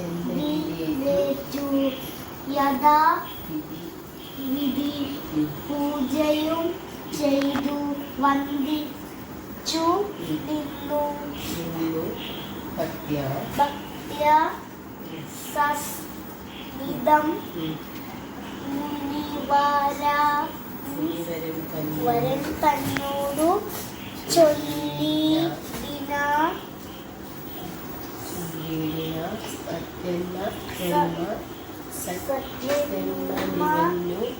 ചെന്നേറ്റു യഥാ വിധി പൂജയും ചെയ്തു വന്ദിച്ചു നിന്നു നിന്നു ഭക്ത്യ ഭക്ത്യ സസ്മിതം മുനിവാര മുനിവരൻ തന്നെ വരൻ തന്നോടു ചൊല്ലിന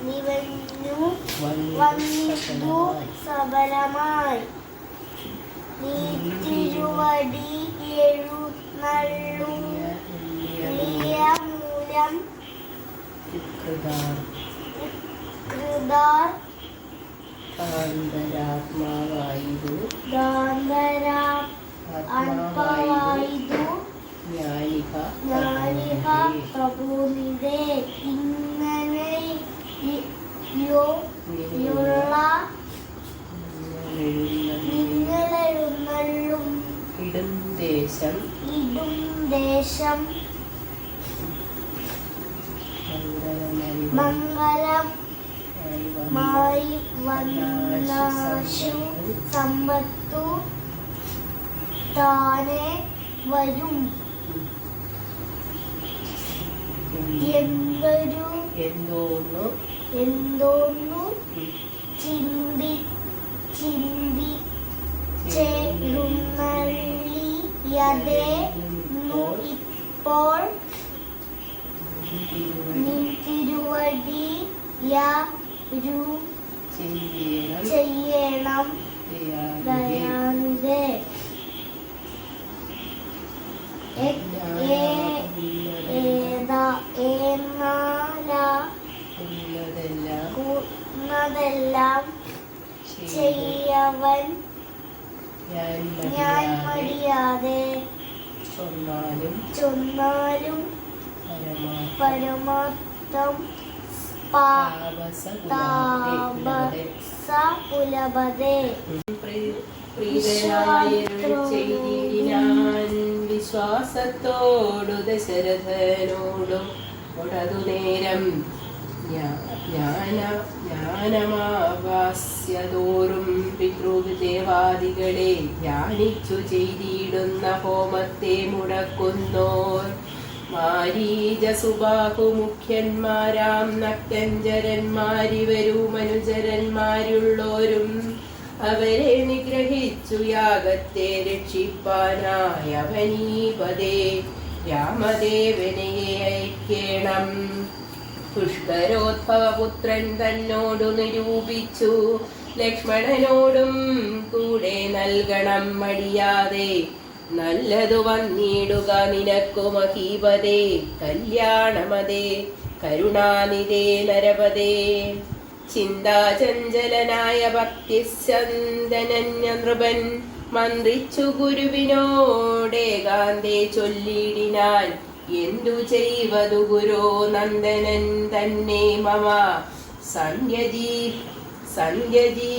നിവന്നു വന്നു സബലമായി. നീ തിരുവടി എഴുന്നള്ളു. എളിയ മൂലം കൃതാർ കാന്തരാത്മാവായതു ഗാന്ധരാ പ്രഭുനിതേ ഇങ്ങനെ നിങ്ങളെഴുന്നള്ളും. ഇടും ദേശം. ഇടും ദേശം. മംഗളമായി വന്നാശു സമ്പത്തു. താനെ വരും. എന്തൊരു എന്തോന്നു? എന്തോന്നു? ചിന്തി ചിന്തി ചേരുന്നള്ളിയതേ ഇപ്പോൾ നിൻ തിരുവടി യാരു ചെയ്യണം. ദയാനിതേ എ- കൂന്നതെല്ലാം ചെയ്യവൻ ഞാൻ മടിയാതെ ചൊന്നാലും പരമാർത്ഥ താപസ പുലഭതേ പ്രീതനായ വിശ്വാസത്തോടു ദശരഥനോടും ഒടതു നേരം ജ്ഞാന ജ്ഞാനമാവാസ്യതോറും പിതൃദേവാദികളെ ധ്യാനിച്ചു ചെയ്തിടുന്ന ഹോമത്തെ മുടക്കുന്നോർ. മാരീജസുബാഹു മുഖ്യന്മാരാം നക്തഞ്ചരന്മാരിവരും മനുജരന്മാരുള്ളോരും അവരെ നിഗ്രഹിച്ചു യാഗത്തെ രക്ഷിപ്പാനായ അവനീപതേ രാമദേവനെ പുഷ്കരോത്ഭവ പുത്രൻ തന്നോടു നിരൂപിച്ചു. ലക്ഷ്മണനോടും കൂടെ നൽകണം മടിയാതെ. നല്ലതു വന്നിടുക നിനക്കു മഹീപതേ കല്യാണമതേ കരുണാനിതേ നരപതേ. ചിന്താചഞ്ചലനായ ഭക്തിസന്ദനന്യ നൃപൻ മന്ത്രിച്ചു ഗുരുവിനോടേകാന്തേ ചൊല്ലിടിനാൻ എന്തു ചെയ്വതു ഗുരോ നന്ദനൻ തന്നെ മമ? സന്ധ്യജീ സന്ധ്യജീ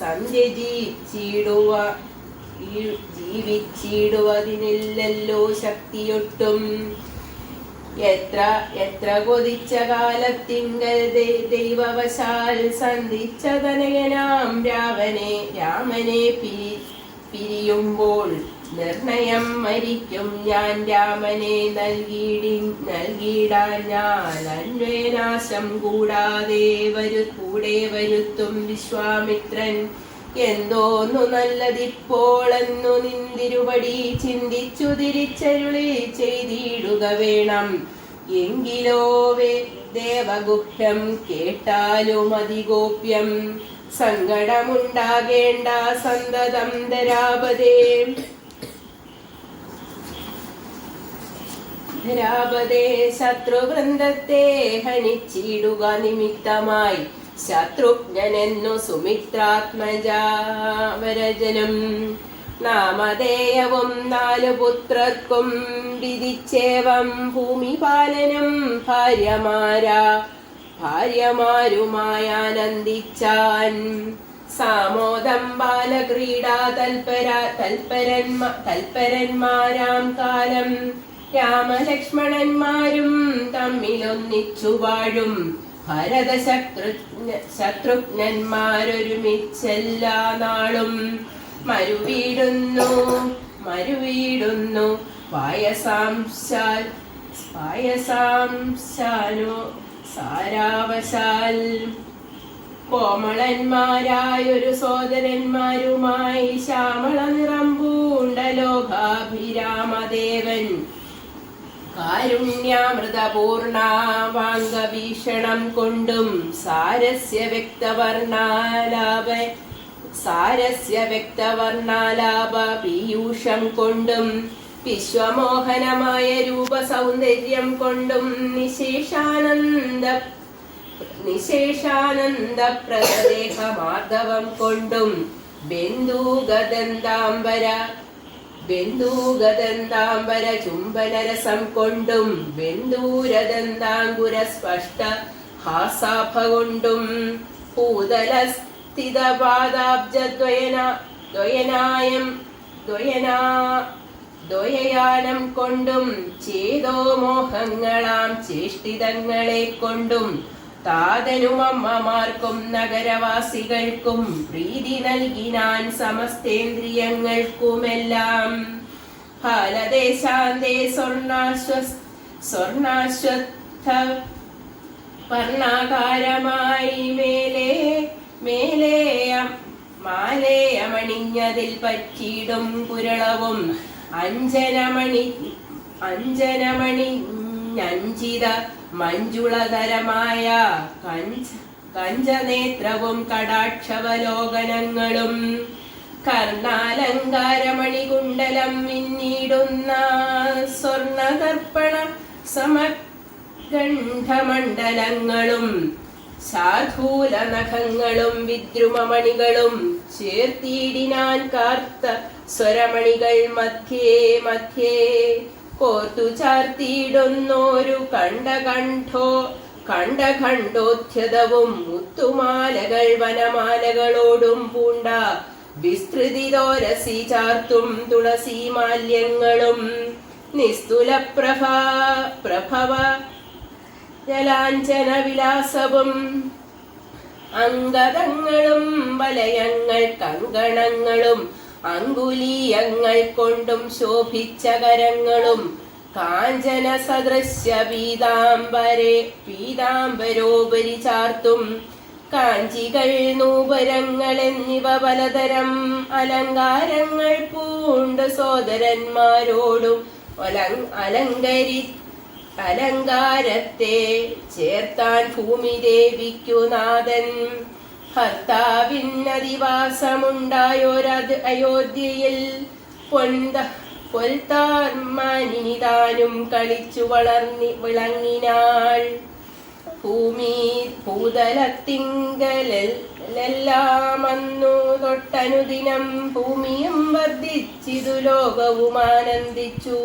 സന്ധ്യജീ ചീടുവ ജീവിച്ചിടുവതിനില്ലല്ലോ ശക്തിയൊട്ടും. എത്ര എത്ര കൊതിച്ച കാലത്തിങ്കൽ ദൈവവശാൽ സന്ധിച്ച തനയനാം രാവനെ രാമനെ പിരി പിരിയുമ്പോൾ നിർണയം മരിക്കും ഞാൻ രാമനെ നൽകിയിടി നൽകിയിടാൻ ഞാൻ അന്വേനാശം കൂടാതെ വരു കൂടെ വരുത്തും വിശ്വാമിത്രൻ. എന്തോന്നു നല്ലതിപ്പോളെന്നു നിന്തിരുപടി ചിന്തിച്ചു തിരിച്ചരുളി ചെയ്തിടുക വേണം. എങ്കിലോവേ ദേവഗുഹ്യം കേട്ടാലും അതിഗോപ്യം. സങ്കടമുണ്ടാകേണ്ട സന്തതം ധരാപതേ. ധരാപതേ ശത്രുവൃന്ദത്തെ ഹണിച്ചിടുക നിമിത്തമായി. ശത്രുഘ്നെന്നു സുമിത്രാത്മജാവരജനും. നാമധേയവും നാലു പുത്രർക്കും വിധിച്ചേവം. ഭൂമിപാലനം ഭാര്യമാരാ ഭാര്യമാരുമായാനന്ദിച്ചാൻ. സാമോദം ബാലക്രീഡാ തൽപര തൽപരന്മ തൽപരന്മാരാം കാലം. രാമലക്ഷ്മണന്മാരും തമ്മിലൊന്നിച്ചു വാഴും. ഭരത ശത്രു ശത്രുഘ്നന്മാരൊരുമിച്ചെല്ലാ നാളും മരുവീടുന്നു മരുവീടുന്നു. പായസാംശാൽ പായസാംശാലോ സാരാവശാൽ. കോമളന്മാരായൊരു സോദരന്മാരുമായി ശ്യാമള നിറം പൂണ്ട ലോകാഭിരാമദേവൻ. കാരുണ്യാമൃതപൂർണാവാംഗഭീഷണം കൊണ്ടും സാരസ്യ വ്യക്തവർണാലാപ സാരസ്യ പീയൂഷം കൊണ്ടും വിശ്വമോഹനമായ രൂപസൗന്ദര്യം കൊണ്ടും നിശേഷാനന്ദ നിശേഷാനന്ദ പ്രദേഹമാർദ്ദവം കൊണ്ടും ബന്ധുഗദന്താംബര ബന്ധൂഗദന്താംബര ചുംബനരസം കൊണ്ടും ബന്ധൂരദന്താങ്കുര സ്പഷ്ട ഹാസാഭ കൊണ്ടും ഭൂതല സ്ഥിതപാദാബ്ജദ്വയന ദ്വയനായം ദ്വയനാ ദ്വയയാനം കൊണ്ടും ചേതോ മോഹങ്ങളാം ചേഷ്ടിതങ്ങളെ കൊണ്ടും താതനും അമ്മമാർക്കും നഗരവാസികൾക്കും പ്രീതി നൽകിനാൻ സമസ്തേന്ദ്രിയങ്ങൾക്കുമെല്ലാം. ഫലദേശാന്തേ സ്വർണാശ്വ സ്വർണാശ്വത്ഥ പർണാകാരമായി മേലെ മേലേയം മാലേയമണിഞ്ഞതിൽ പറ്റിയിടും കുരളവും അഞ്ജനമണി അഞ്ജനമണി ഞഞ്ചിത മഞ്ജുളതരമായ കഞ്ച കഞ്ചനേത്രവും കടാക്ഷവലോകനങ്ങളും കർണാലങ്കാരമണികുണ്ടലം മിന്നിടുന്ന സ്വർണതർപ്പണ സമഗണ്ഠമണ്ഡലങ്ങളും സാധൂല നഖങ്ങളും വിദ്രുമമണികളും ചേർത്തിയിടിനാൻ കാർത്ത സ്വരമണികൾ മധ്യേ മധ്യേ. കോർത്തു ചാർത്തിയിടുന്നോരു കണ്ടകണ്ഠോ കണ്ടകണ്ഠോദ്ധ്യതവും മുത്തുമാലകൾ വനമാലകളോടും പൂണ്ട. വിസ്തൃതിതോരസി ചാർത്തും തുളസി മാല്യങ്ങളും. നിസ്തുല പ്രഭ പ്രഭവ ജലാഞ്ചന വിലാസവും. അംഗതങ്ങളും വലയങ്ങൾ കങ്കണങ്ങളും അങ്കുലീയങ്ങൾ കൊണ്ടും ശോഭിച്ച കരങ്ങളും കാഞ്ചന സദൃശ്യ പീതാംബരെ പീതാംബരോപരി ചാർത്തും കാഞ്ചികൾ നൂപരങ്ങൾ എന്നിവ പലതരം അലങ്കാരങ്ങൾ പൂണ്ട് സോദരന്മാരോടും അലങ് അലങ്കരി അലങ്കാരത്തെ ചേർത്താൻ ഭൂമി ദേവിക്കു നാഥൻ. ഭർത്താവിനധിവാസമുണ്ടായൊരത് അയോധ്യയിൽ പൊന്ത പൊൽത്താർമാനിതാനും കളിച്ചു വളർന്നി വിളങ്ങിനാൾ. ഭൂമി ഭൂതലത്തിങ്കലെല്ലാം അന്നു തൊട്ടനുദിനം ഭൂമിയും വർദ്ധിച്ചിതു ലോകവും ആനന്ദിച്ചു.